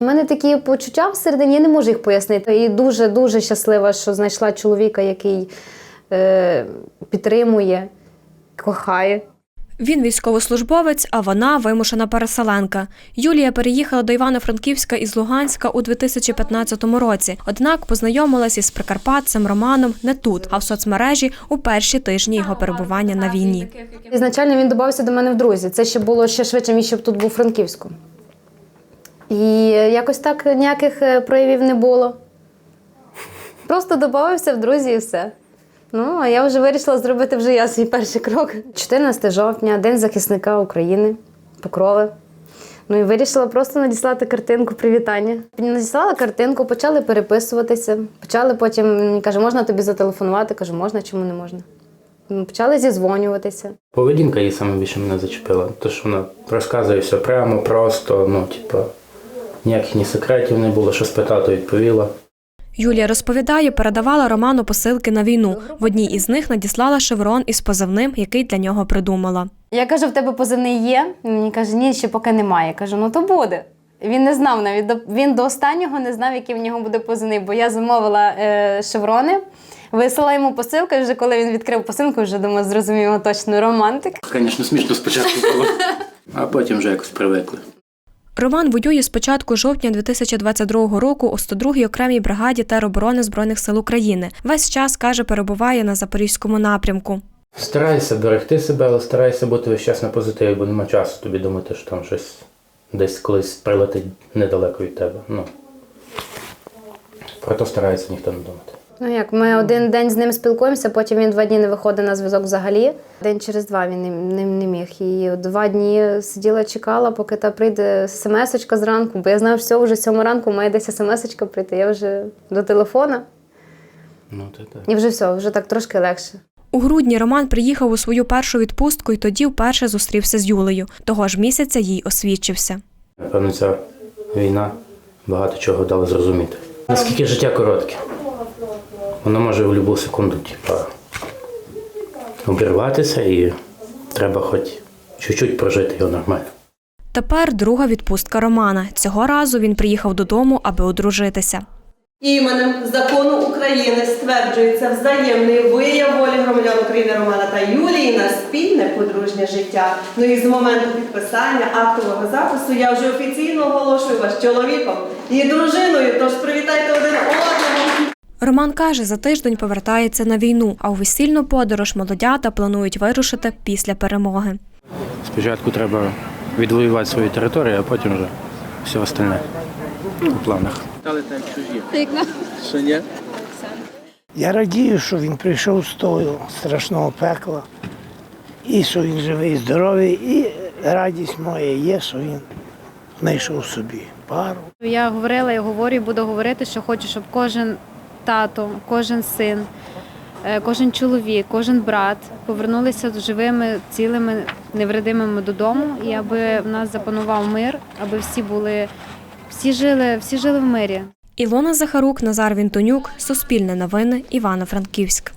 У мене такі почуття всередині, я не можу їх пояснити. І дуже дуже щаслива, що знайшла чоловіка, який е, підтримує, кохає. Він військовослужбовець, а вона вимушена переселенка. Юлія переїхала до Івано-Франківська із Луганська у 2015 році. Однак познайомилась із прикарпатцем Романом не тут, а в соцмережі у перші тижні його перебування на війні. Ізначально він додався до мене в друзі. Це ще було ще швидше, ніж щоб тут був Франківську. І якось так ніяких е, проявів не було. Просто додався в друзі і все. Ну, а я вже вирішила зробити вже я свій перший крок. 14 жовтня, День захисника України, Покрови. Ну і вирішила просто надіслати картинку привітання. Надіслала картинку, почали переписуватися. Почали потім, каже, можна тобі зателефонувати? Кажу, можна, чому не можна? Почали зізвонюватися. Поведінка її саме більше мене зачепила. То, що вона розказує все прямо, просто, ну, типу, ніяких ні секретів не було, що спитати, відповіла. Юлія розповідає, передавала Роману посилки на війну. В одній із них надіслала шеврон із позивним, який для нього придумала. Я кажу, в тебе позивний є? Мені каже, ні, ще поки немає. Я кажу, ну то буде. Він не знав навіть до він до останнього не знав, який в нього буде позивний, бо я замовила е, шеврони, висила йому посилку. І вже коли він відкрив посилку, вже думаю, зрозумів його точно романтик. Звісно, смішно спочатку було, а потім вже якось привикли. Роман воює з початку жовтня 2022 року у 102-й окремій бригаді тероборони Збройних сил України. Весь час, каже, перебуває на запорізькому напрямку. Старайся берегти себе, але старайся бути весь час на позитиві, бо нема часу тобі думати, що там щось десь колись прилетить недалеко від тебе. Ну. Про то старається ніхто не думати. Ну як, ми один день з ним спілкуємося, потім він два дні не виходить на зв'язок взагалі. День через два він не, не, не міг. І два дні сиділа, чекала, поки та прийде смс-очка зранку, бо я знаю, що вже сьому ранку має десь смс-очка прийти. Я вже до телефона, Ну, це так. і вже все, вже так трошки легше. У грудні Роман приїхав у свою першу відпустку і тоді вперше зустрівся з Юлею. Того ж місяця їй освідчився. Напевно, ця війна багато чого дала зрозуміти. Наскільки життя коротке, воно може в будь-яку секунду, типа, обірватися і треба хоч чуть-чуть прожити його нормально. Тепер друга відпустка Романа. Цього разу він приїхав додому, аби одружитися. Іменем закону України стверджується взаємний вияв волі громадян України Романа та Юлії на спільне подружнє життя. Ну і з моменту підписання актового запису я вже офіційно оголошую вас чоловіком і дружиною. Тож привітайте один одного. Роман каже, за тиждень повертається на війну, а у весільну подорож молодята планують вирушити після перемоги. Спочатку треба відвоювати свою територію, а потім вже все остальне у планах. Але так чужі. Що ні? Я радію, що він прийшов з того страшного пекла, і що він живий, здоровий, і радість моя є, що він знайшов собі пару. Я говорила і говорю, і буду говорити, що хочу, щоб кожен тато, кожен син, е, кожен чоловік, кожен брат повернулися живими, цілими, невредимими додому, і аби в нас запанував мир, аби всі були, всі жили, всі жили в мирі. Ілона Захарук, Назар Вінтонюк, Суспільне новини, Івано-Франківськ.